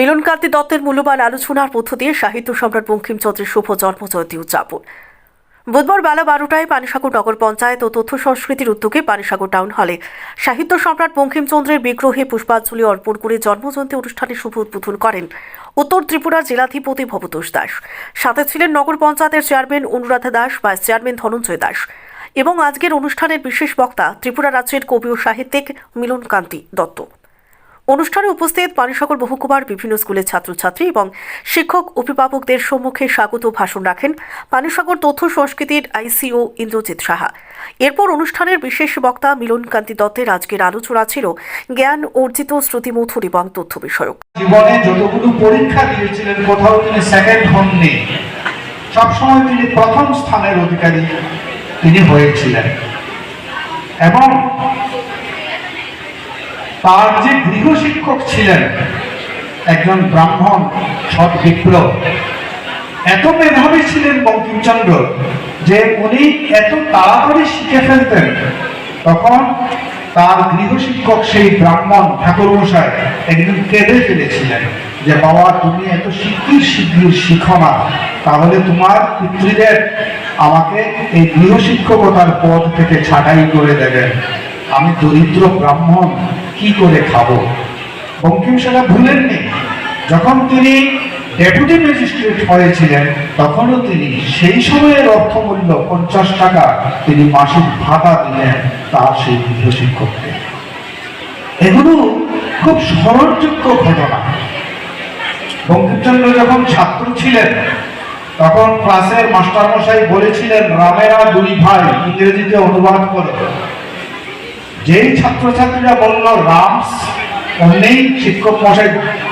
মিলনকান্তি দত্তের মূল্যবান আলোচনার মধ্য দিয়ে সাহিত্য সম্রাট বঙ্কিমচন্দ্রের শুভ জন্মজয়ন্তী উদযাপন। বুধবার বেলা বারোটায় পানিসাগর নগর পঞ্চায়েত ও তথ্য সংস্কৃতির উদ্যোগে পানিসাগর টাউন হলে সাহিত্য সম্রাট বঙ্কিমচন্দ্রের বিগ্রহে পুষ্পাঞ্জলি অর্পণ করে জন্মজয়ন্তী অনুষ্ঠানে শুভ উদ্বোধন করেন উত্তর ত্রিপুরার জেলাধিপতি ভবতোষ দাস। সাথে ছিলেন নগর পঞ্চায়েতের chairman Anuradha Das vice chairman Dhananjay Das এবং আজকের অনুষ্ঠানের বিশেষ বক্তা ত্রিপুরা রাজ্যের কবি ও সাহিত্যিক মিলনকান্তি দত্ত। অনুষ্ঠানে উপস্থিত পানিসাগর মহকুমার বিভিন্ন স্কুলের ছাত্রছাত্রী এবং শিক্ষক অভিভাবকদের সম্মুখে স্বাগত ভাষণ রাখেন পানিসাগর তথ্য সংস্কৃতির আইসিও ইন্দ্রজিৎ সাহা। এরপর অনুষ্ঠানের বিশেষ বক্তা মিলনকান্তি দত্তের আজকের আলোচনা ছিল জ্ঞান, অর্জিত শ্রুতিমধুর এবং তথ্য বিষয়ক। জীবনে যতগুলো পরীক্ষা দিয়েছিলেন, কোথাও তিনি সেকেন্ড হননি। সবসময় তিনি প্রথম স্থানের অধিকারী তিনি হয়েছিলেন। এবং তার যে গৃহ শিক্ষক ছিলেন। একজন ব্রাহ্মণ, সৎ বিপ্লব। এত মেধাবী ছিলেন বঙ্কিমচন্দ্র যে উনি এত তাড়াতাড়ি শিখে ফেলতেন। তখন তার গৃহশিক্ষক সেই ব্রাহ্মণ ঠাকুরমশাই একদিন কেঁদে ফেলেছিলেন যে, বাবা, তুমি এত শিগগির শিগগির শিখো না। তাহলে তোমার পিতৃদের আমাকে এই গৃহশিক্ষকতার পদ থেকে ছাঁটাই করে দেবেন। আমি দরিদ্র ব্রাহ্মণ কি করে খাব? বঙ্কিম সেটা ভুলেননি। যখন তিনি ডেপুটি ম্যাজিস্ট্রেট হয়েছিলেন, তখনও তিনি সেই সময়ের অর্থমূল্য পঞ্চাশ টাকা তিনি মাসিক ভাতা দিলেন তার সেই গৃহশিক্ষককে এগুলো খুব স্মরণযোগ্য ঘটনা। বঙ্কিমচন্দ্র যখন ছাত্র ছিলেন, তখন ক্লাসের মাস্টারমশাই বলেছিলেন, রামেরা দুই ভাই ইংরেজিতে অনুবাদ করে। যেই ছাত্রছাত্রীরা বলল রামস অমনি শিক্ষক মশাই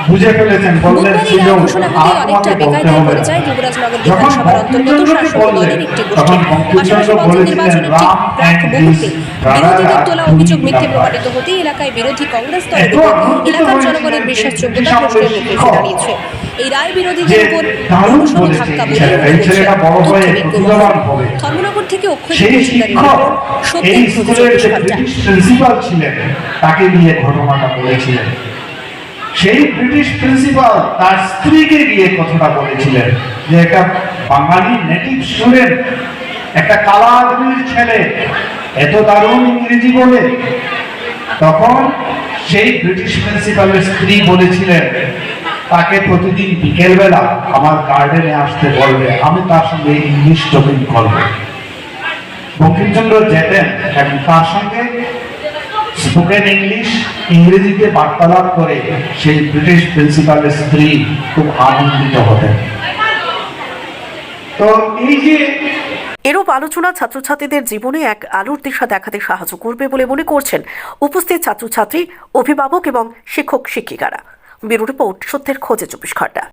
বুঝে ফেলেছেন বললেন আর তোমাকে বলতে হবে যখন বঙ্কিমচন্দ্রকে বললেন তখন বঙ্কিমচন্দ্র বলেছিলেন রাম অভিযোগ মিথ্যে প্রমাণিত এলাকায় বিরোধী কংগ্রেস দলের এত উপর এলাকার জনগণের বিশ্বাসযোগ্যতা প্রশ্নের মুখে দাঁড়িয়েছে। এই রায় বিরোধীদের উপর ধাক্কা বলে। ধর্মনগর থেকে অক্ষয় প্রিন্সিপাল ছিলেন তাকে নিয়ে ঘটনাটা বলেছিলেন। সেই ব্রিটিশ প্রিন্সিপাল তার স্ত্রীকে গিয়ে কথাটা বলেছিলেন যে একটা বাঙালি নেটিভ স্টুডেন্ট একটা কালা আদমির ছেলে এত দারুণ ইংরেজি বলে। তখন সেই ব্রিটিশ প্রিন্সিপালের স্ত্রী বলেছিলেন তাকে প্রতিদিন বিকেলবেলা আমার গার্ডেনে আসতে বলবে আমি তার সঙ্গে ইংলিশ টপিং করব। বঙ্কিমচন্দ্র যেতেন এবং তার সঙ্গে স্পোকেন ইংলিশ ইংরেজিতে বার্তালাপ করে সেই ব্রিটিশ প্রিন্সিপালের স্ত্রী খুব আনন্দিত হতেন। তো এই যে এরূপ আলোচনা ছাত্রছাত্রীদের জীবনে এক আলোর দিশা দেখাতে সাহায্য করবে বলে মনে করছেন উপস্থিত ছাত্রছাত্রী, অভিভাবক এবং শিক্ষক শিক্ষিকারা ব্যুরো রিপোর্ট সত্যের খোঁজে চব্বিশ ঘণ্টা।